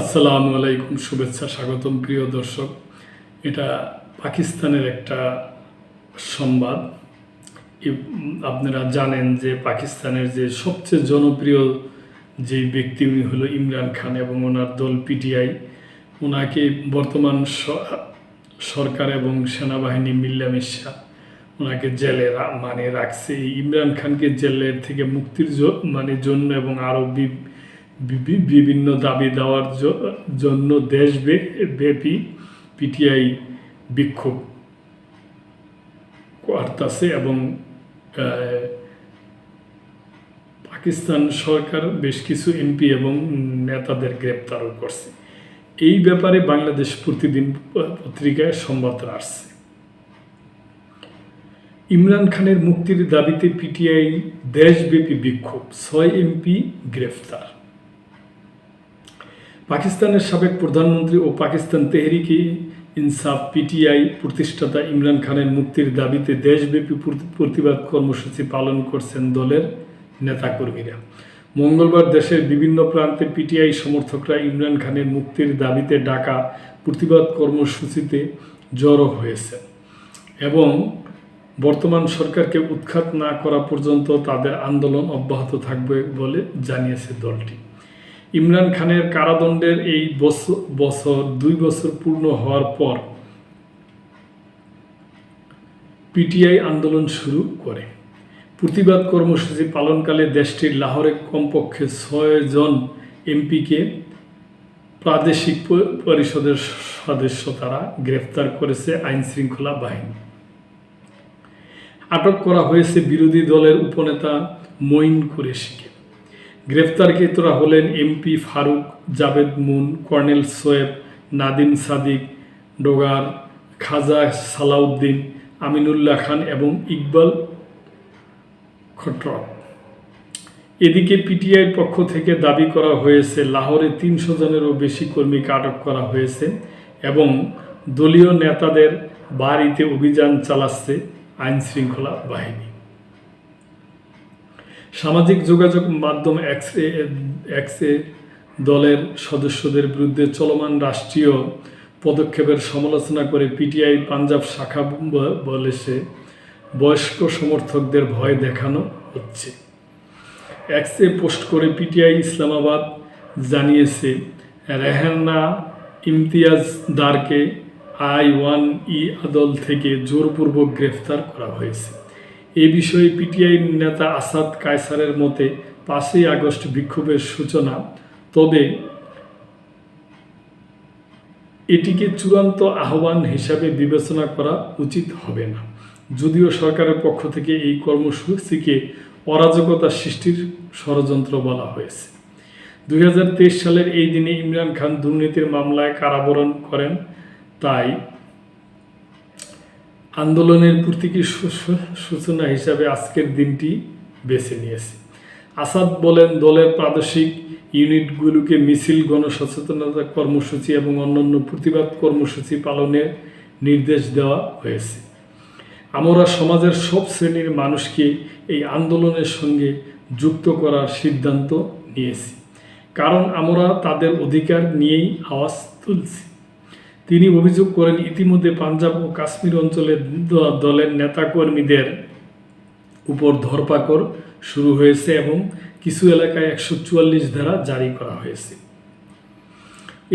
আসসালামু আলাইকুম, শুভেচ্ছা, স্বাগতম প্রিয় দর্শক। এটা পাকিস্তানের একটা সংবাদ। আপনারা জানেন যে পাকিস্তানের যে সবচেয়ে জনপ্রিয় যে ব্যক্তি উনি হলো ইমরান খান এবং ওনার দল পিটিআই। ওনাকে বর্তমান সরকার এবং সেনাবাহিনী মিল্লামিশা ওনাকে জেলে মানে রাখছে। ইমরান খানকে জেলের থেকে মুক্তির মানে জন্য এবং আরও বিভিন্ন দাবি দেওয়ার জন্য দেশ বে- পিটিআই বিক্ষোভ করতেছে এবং পাকিস্তান সরকার বেশ কিছু এমপি এবং নেতাদের গ্রেপ্তারও করছে। এই ব্যাপারে বাংলাদেশ প্রতিদিন পত্রিকায় সংবাদ আসছে ইমরান খানের মুক্তির দাবিতে পিটিআই দেশব্যাপী বিক্ষোভ, ছয় এমপি গ্রেফতার। পাকিস্তানের সাবেক প্রধানমন্ত্রী ও পাকিস্তান তেহরিকে ইনসাফ, পিটিআই, প্রতিষ্ঠাতা ইমরান খানের মুক্তির দাবিতে দেশব্যাপী প্রতিবাদ কর্মসূচি পালন করছেন দলের নেতাকর্মীরা। মঙ্গলবার দেশের বিভিন্ন প্রান্তে পিটিআই সমর্থকরা ইমরান খানের মুক্তির দাবিতে ডাকা প্রতিবাদ কর্মসূচিতে জড়ো হয়েছে এবং বর্তমান সরকারকে উৎখাত না করা পর্যন্ত তাদের আন্দোলন অব্যাহত থাকবে বলে জানিয়েছে দলটি। ইমরান খানের কারাদণ্ডের এই বছর দুই বছর পূর্ণ হওয়ার পর পিটিআই আন্দোলন শুরু করে। প্রতিবাদ কর্মসূচি পালনকালে দেশটির লাহোরে কমপক্ষে ছয় জন এমপিকে প্রাদেশিক পরিষদের সদস্য তারা গ্রেফতার করেছে আইন শৃঙ্খলা বাহিনী। আটক করা হয়েছে বিরোধী দলের উপনেতা মঈন কুরেশিকে। গ্রেফতারকৃতরা হলেন এমপি ফারুক জাভেদ মুন, কর্নেল সোয়েব নাদিম সাদিক, ডোগার খাজা সালাউদ্দিন, আমিনুল্লাহ খান এবং ইকবাল খট্রক এদিকে পিটিআই পক্ষ থেকে দাবি করা হয়েছে, লাহোরে তিনশো জনেরও বেশি কর্মীকে আটক করা হয়েছে এবং দলীয় নেতাদের বাড়িতে অভিযান চালাচ্ছে আইনশৃঙ্খলা বাহিনী। সামাজিক যোগাযোগ মাধ্যম এক্সে এক্সে দলের সদস্যদের বিরুদ্ধে চলমান রাষ্ট্রীয় পদক্ষেপের সমালোচনা করে পিটিআই পাঞ্জাব শাখা বলেছে বয়স্ক সমর্থকদের ভয় দেখানো হচ্ছে। এক্সে পোস্ট করে পিটিআই ইসলামাবাদ জানিয়েছে, রেহানা ইমতিয়াজ দারকে আই ওয়ান ই আদল থেকে জোরপূর্বক গ্রেফতার করা হয়েছে। এ বিষয়ে পিটিআই নেতা আসাদ কায়সারের মতে পাঁচই আগস্ট বিক্ষোভের সূচনা, তবে এটিকে চূড়ান্ত আহ্বান হিসাবে বিবেচনা করা উচিত হবে না। যদিও সরকারের পক্ষ থেকে এই কর্মসূচিকে অরাজকতা সৃষ্টির ষড়যন্ত্র বলা হয়েছে। দুই হাজার তেইশ সালের এই দিনে ইমরান খান দুর্নীতির মামলায় কারাবরণ করেন, তাই আন্দোলনের প্রতীকী সূচনা হিসাবে আজকের দিনটি বেছে নিয়েছে? আসাদ বলেন, দলের প্রাদেশিক ইউনিটগুলোকে মিছিল, গণসচেতনতা কর্মসূচি এবং অন্যান্য প্রতিবাদ কর্মসূচি পালনের নির্দেশ দেওয়া হয়েছে। আমরা সমাজের সব শ্রেণির মানুষকে এই আন্দোলনের সঙ্গে যুক্ত করার সিদ্ধান্ত নিয়েছি। কারণ আমরা তাদের অধিকার নিয়েই আওয়াজ তুলছি। তিনি অভিযোগ করেন, ইতিমধ্যে পাঞ্জাব ও কাশ্মীর অঞ্চলের দলের নেতাকর্মীদের উপর ধরপাকড় শুরু হয়েছে এবং কিছু এলাকায় একশো চুয়াল্লিশ ধারা জারি করা হয়েছে।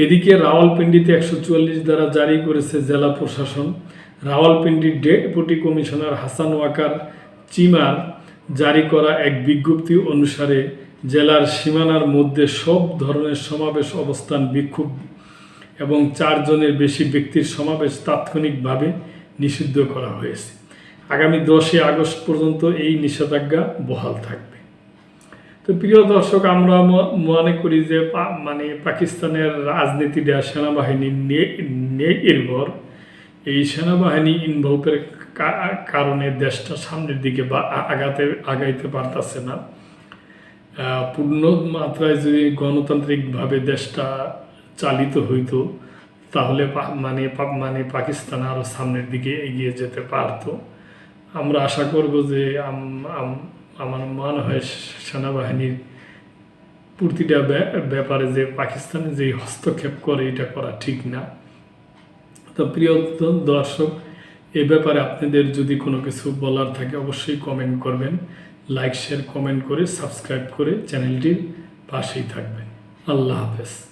এদিকে রাওয়ালপিন্ডিতে একশো চুয়াল্লিশ ধারা জারি করেছে জেলা প্রশাসন। রাওয়ালপিন্ডির ডেপুটি কমিশনার হাসান ওয়াকার চিমার জারি করা এক বিজ্ঞপ্তি অনুসারে জেলার সীমানার মধ্যে সব ধরনের সমাবেশ, অবস্থান বিক্ষোভ এবং চারজনের বেশি ব্যক্তির সমাবেশ তাৎক্ষণিকভাবে নিষিদ্ধ করা হয়েছে। আগামী দশই আগস্ট পর্যন্ত এই নিষেধাজ্ঞা বহাল থাকবে। তো প্রিয় দর্শক, আমরা মনে করি যে মানে পাকিস্তানের রাজনীতিটা সেনাবাহিনী নির্ভর। এই সেনাবাহিনী ইনভলভের কারণে দেশটা সামনের দিকে বা আগাতে, আগাইতে পারতাছে না। পূর্ণ মাত্রায় যদি গণতান্ত্রিকভাবে দেশটা চালিত হইতো, তাহলে মানে মানে পাকিস্তান আরও সামনের দিকে এগিয়ে যেতে পারতো। আমরা আশা করব যে আম- আম- আমার মনে হয় সেনাবাহিনীর প্রতিটা ব্যা- ব্যাপারে যে পাকিস্তানে যে হস্তক্ষেপ করে, এটা করা ঠিক না। তো প্রিয় দর্শক, এ ব্যাপারে আপনাদের যদি কোনো কিছু বলার থাকে, অবশ্যই কমেন্ট করবেন। লাইক শেয়ার কমেন্ট করে সাবস্ক্রাইব করে চ্যানেলটির পাশেই থাকবেন। আল্লাহ হাফেজ।